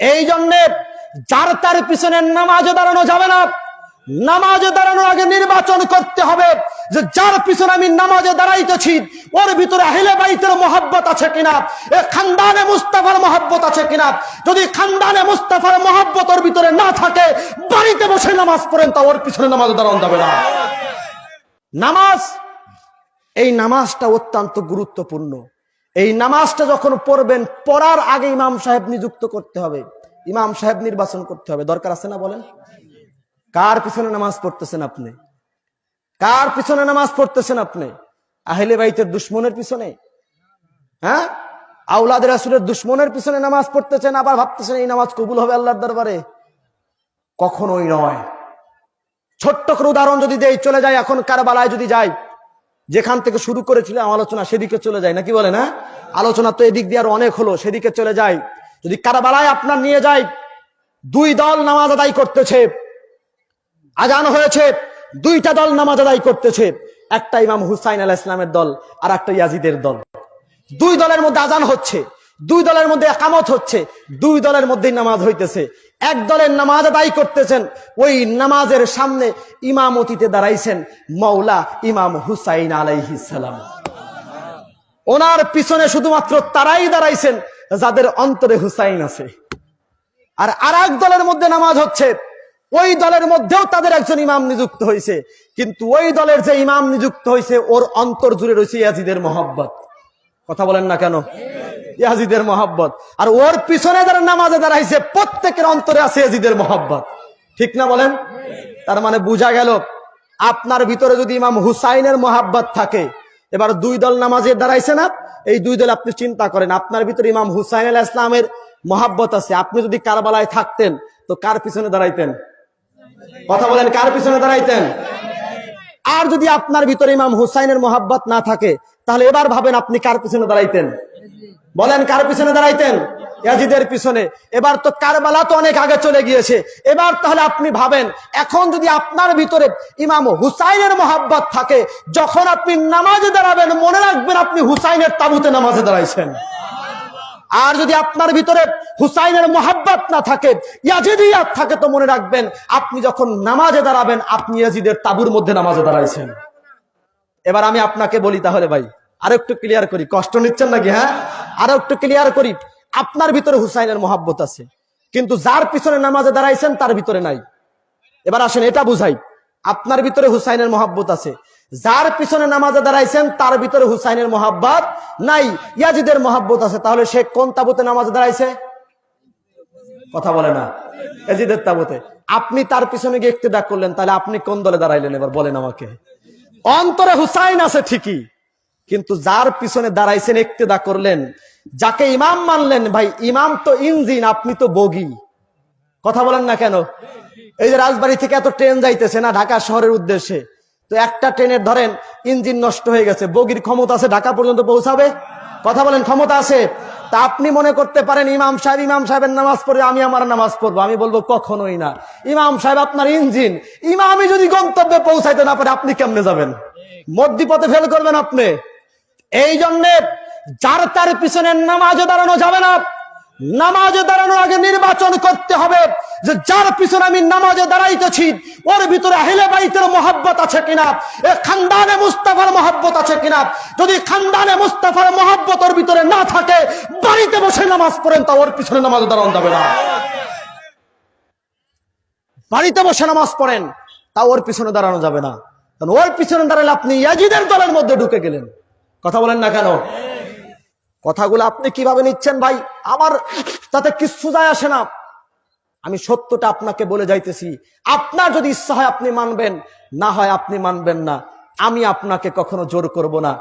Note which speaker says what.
Speaker 1: এই জন্যে যার তার পিছনে নামাজে দাঁড়ানো যাবে না। নামাজে দাঁড়ানোর আগে নির্বাচন করতে হবে যে যার পিছনে আমি নামাজে দাঁড়াইতেছি, ওর ভিতরে আহিলে বাইতের মহাব্বত আছে কিনা? এ খানদানে মুস্তাফার মহাব্বত আছে কিনা? যদি খানদানে মুস্তাফার মহাব্বত ওর ভিতরে না থাকে, বাড়িতে বসে নামাজ পড়েন, তা ওর পিছনে নামাজে দাঁড়ানো যাবে না। নামাজ, এই নামাজটা অত্যন্ত গুরুত্বপূর্ণ। এই নামাজটা যখন পড়বেন, পড়ার আগে ইমাম সাহেব নিযুক্ত করতে হবে। ইমাম সাহেব নির্বাচন করতে হবে। দরকার আছে না বলেন? কার পিছনে নামাজ পড়তেছেন আপনি? কার পিছনে নামাজ পড়তেছেন আপনি? আহলে বাইতের দুশ্মনের পিছনে? হ্যাঁ? আউলাদের আসলের দুশ্মনের পিছনে নামাজ পড়তেছেন, আবার ভাবতেছেন এই নামাজ কবুল হবে আল্লাহর দরবারে? কখনোই নয়। ছোট্ট করে উদাহরণ যদি দেই, চলে যায় এখন কারবালায় যদি যাই যেখান থেকে শুরু করেছিলাম আলোচনা, সেদিকে চলে যায়। নাকি বলে না? আলোচনা তো এদিক দিয়ে আর অনেক হলো, সেদিকে চলে যায়। যদি কারাবালায় আপনার নিয়ে যায়, দুই দল নামাজ আদায় করতেছে। আজান হয়েছে, দুইটা দল নামাজ আদায় করতেছে। একটা ইমাম হুসাইন আল ইসলামের দল আর একটা ইয়াজিদের দল। দুই দলের মধ্যে আজান হচ্ছে। দুই দলের মধ্যে একামত হচ্ছে, দুই দলের মধ্যেই নামাজ হইতেছে। এক দলের নামাজ আদায় করতেছেন, ওই নামাজের সামনে ইমামতিতে দাঁড়াইছেন মৌলা ইমাম হুসাইন আলাইহিসালাম ওনার পিছনে শুধুমাত্র তারাই দাঁড়াইছেন, যাদের অন্তরে হুসাইন আছে। আর আর দলের মধ্যে নামাজ হচ্ছে, ওই দলের মধ্যেও তাদের একজন ইমাম নিযুক্ত হয়েছে কিন্তু ওই দলের যে ইমাম নিযুক্ত হয়েছে ওর অন্তর জুড়ে রয়েছে ইয়াজিদের মহব্বত। কথা বলেন না কেন? ইয়াজিদের মহব্বত। আর ওর পিছনে যারা নামাজে দাঁড়াইছে, প্রত্যেকের অন্তরে আছে ইয়াজিদের মহব্বত। ঠিক না বলেন? তার মানে বোঝা গেল, আপনার ভিতরে যদি ইমাম হুসাইনের মহাব্বত থাকে, এবার দুই দল নামাজে দাঁড়াইছে না, এই দুই দল আপনি চিন্তা করেন, আপনার ভিতরে ইমাম হুসাইন আল ইসলামের মহাব্বত আছে। আপনি যদি কারবালায় থাকতেন, তো কার পিছনে দাঁড়াইতেন? কথা বলেন, কার পিছনে দাঁড়াইতেন? আর যদি আপনার ভিতরে ইমাম হুসাইনের মহাব্বত না থাকে, তাহলে এবার ভাবেন আপনি কার পিছনে দাঁড়াইতেন? বলেন, কার পিছনে দাঁড়াইতেন? ইয়াজিদের পিছনে। এবার তো কারবালা তো অনেক আগে চলে গিয়েছে। এবার তাহলে আপনি ভাবেন, এখন যদি আপনার ভিতরে ইমাম হুসাইনের মোহাব্বত থাকে, যখন আপনি নামাজে দাঁড়াবেন, মনে রাখবেন আপনি হুসাইনের তাবুতে নামাজে দাঁড়াইছেন। আর যদি আপনার ভিতরে হুসাইনের মোহাব্বত না থাকে, ইয়াজিদিয়াত থাকে, তো মনে রাখবেন, আপনি যখন নামাজে দাঁড়াবেন, আপনি ইয়াজিদের তাবুর মধ্যে নামাজে দাঁড়াইছেন। এবার আমি আপনাকে বলি তাহলে ভাই আরও একটু ক্লিয়ার করি, কষ্ট নিচ্ছেন নাকি হ্যাঁ? আরও একটু ক্লিয়ার করি, আপনার ভিতরে হুসাইনের মহাব্বত আছে, কিন্তু যার পিছনে নামাজে দাঁড়াইছেন, তার ভিতরে নাই। এবার আসেন, এটা বুঝাই, আপনার ভিতরে হুসাইনের মহাব্বত আছে, যার পিছনে নামাজে দাঁড়াইছেন, তার ভিতরে হুসাইনের মহাব্বত নাই, ইয়াজিদের মহাব্বত আছে, তাহলে সে কোন তাবুতে নামাজে দাঁড়াইছে? কথা বলে না, ইয়াজিদের তাবুতে। আপনি তার পিছনে গিয়ে একটু ডাক করলেন, তাহলে আপনি কোন দলে দাঁড়াইলেন, এবার বলেন আমাকে। অন্তরে হুসাইন আছে ঠিকই কিন্তু যার পিছনে দাঁড়াইছেন, একতেদা করলেন, যাকে ইমাম মানলেন, ভাই, ইমাম তো ইঞ্জিন, আপনি তো বগি। কথা বলেন না কেন? এই যে রাজবাড়ি থেকে এত ট্রেন যাইতেছে না ঢাকা শহরের উদ্দেশ্যে, তো একটা ট্রেনের ধরেন ইঞ্জিন নষ্ট হয়ে গেছে, বগির ক্ষমতা আছে, ঢাকা পর্যন্ত পৌঁছাবে? কথা বলেন, ক্ষমতা আছে? তা আপনি মনে করতে পারেন, ইমাম সাহেব, ইমাম সাহেবের নামাজ পড়ে আমি আমার নামাজ পড়ব, আমি বলব কখনোই না। ইমাম সাহেব, আপনার ইঞ্জিন, ইমামই যদি গন্তব্যে পৌঁছাইতে না পারে, আপনি কেমনে যাবেন? মধ্যপথে ফেল করবেন আপনি। এই জন্যে যার তার পিছনে নামাজে দাঁড়ানো যাবে না। নামাজে দাঁড়ানোর আগে নির্বাচন করতে হবে যে যার পিছনে আমি নামাজে দাঁড়াইতেছি, ওর ভিতরে আহিলে বাইতের মহাব্বত আছে কিনা, এ খানদানে মুস্তাফার মহাব্বত আছে কিনা। যদি খানদানে মুস্তাফার মহাব্বত ওর ভিতরে না থাকে, বাড়িতে বসে নামাজ পড়েন তা ওর পিছনে নামাজে দাঁড়ানো যাবে না। বাড়িতে বসে নামাজ পড়েন তা ওর পিছনে দাঁড়ানো যাবে না। কারণ ওর পিছনে দাঁড়ালে আপনি ইয়াজিদের দলের মধ্যে ঢুকে গেলেন। কথা বলেন না কেন? কথাগুলো আপনি কীভাবে নিচ্ছেন ভাই? আমার তাতে কিচ্ছু যায় আসে না। আমি সত্যটা আপনাকে বলে যাইতেছি। আপনার যদি ইচ্ছা হয় আপনি মানবেন, না হয় আপনি মানবেন না। আমি আপনাকে কখনো জোর করব না।